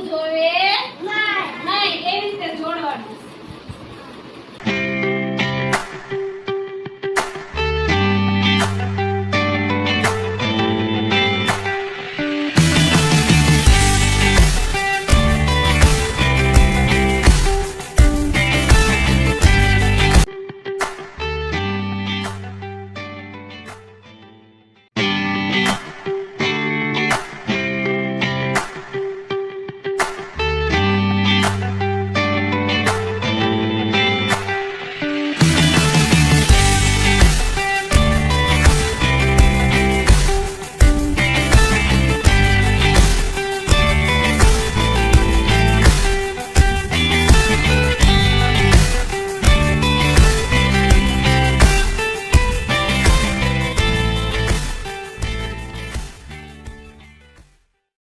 જોડવું જોઈએ? નહીં એવી રીતે જોડવાનું.